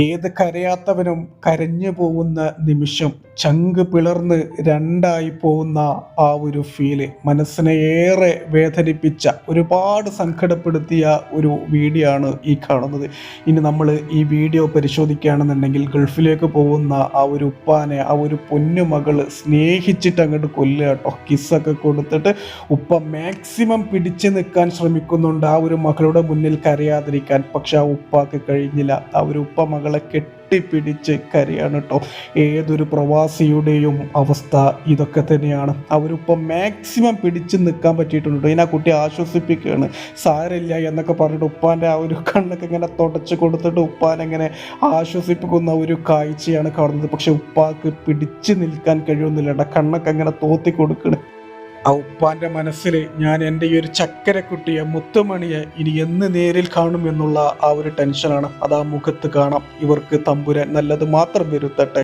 ഏത് കരയാത്തവനും കരഞ്ഞു പോകുന്ന നിമിഷം ചങ്ക് പിളർന്ന് രണ്ടായി പോകുന്ന ആ ഒരു ഫീൽ മനസ്സിനെ ഏറെ വേദനിപ്പിച്ച ഒരുപാട് സങ്കടപ്പെടുത്തിയ ഒരു വീഡിയോ ആണ് ഈ കാണുന്നത്. ഇനി നമ്മൾ ഈ വീഡിയോ പരിശോധിക്കുകയാണെന്നുണ്ടെങ്കിൽ ഗൾഫിലേക്ക് പോകുന്ന ആ ഒരു ഉപ്പാനെ ആ ഒരു പൊന്നു മകൾ സ്നേഹിച്ചിട്ട് അങ്ങോട്ട് കൊല്ലുക കേട്ടോ. കിസ്സൊക്കെ കൊടുത്തിട്ട് ഉപ്പ മാക്സിമം പിടിച്ചു നിൽക്കാൻ ശ്രമിക്കുന്നുണ്ട് ആ ഒരു മകളുടെ മുന്നിൽ കരയാതിരിക്കാൻ. പക്ഷെ ആ ഉപ്പാക്ക് കഴിഞ്ഞില്ല. ആ ഒരു ഉപ്പ മകളെ കെട്ടിപ്പിടിച്ച് കരയാണ് കേട്ടോ ഏതൊരു പ്രവാസിയുടെയും അവസ്ഥ ഇതൊക്കെ തന്നെയാണ്. അവരിപ്പം മാക്സിമം പിടിച്ച് നിൽക്കാൻ പറ്റിയിട്ടുണ്ട് ഇതിനാ കുട്ടി ആശ്വസിപ്പിക്കുകയാണ്. സാരമില്ല എന്നൊക്കെ പറഞ്ഞിട്ട് ഉപ്പാന്റെ ആ ഒരു കണ്ണൊക്കെ ഇങ്ങനെ തുടച്ച് കൊടുത്തിട്ട് ഉപ്പാനെങ്ങനെ ആശ്വസിപ്പിക്കുന്ന ഒരു കാഴ്ചയാണ് കാണുന്നത്. പക്ഷെ ഉപ്പാക്ക് പിടിച്ച് നിൽക്കാൻ കഴിയുന്നില്ല കണ്ണൊക്കെ അങ്ങനെ തോത്തി കൊടുക്കണ്. ആ ഉപ്പാന്റെ മനസ്സിൽ ഞാൻ എന്റെ ഈ ഒരു ചക്കരക്കുട്ടിയെ മുത്തുമണിയെ ഇനി എന്ന് നേരിൽ കാണും എന്നുള്ള ആ ഒരു ടെൻഷനാണ് അത് ആ മുഖത്ത് കാണാം. ഇവർക്ക് തമ്പുരാൻ നല്ലത് മാത്രം വരുത്തട്ടെ.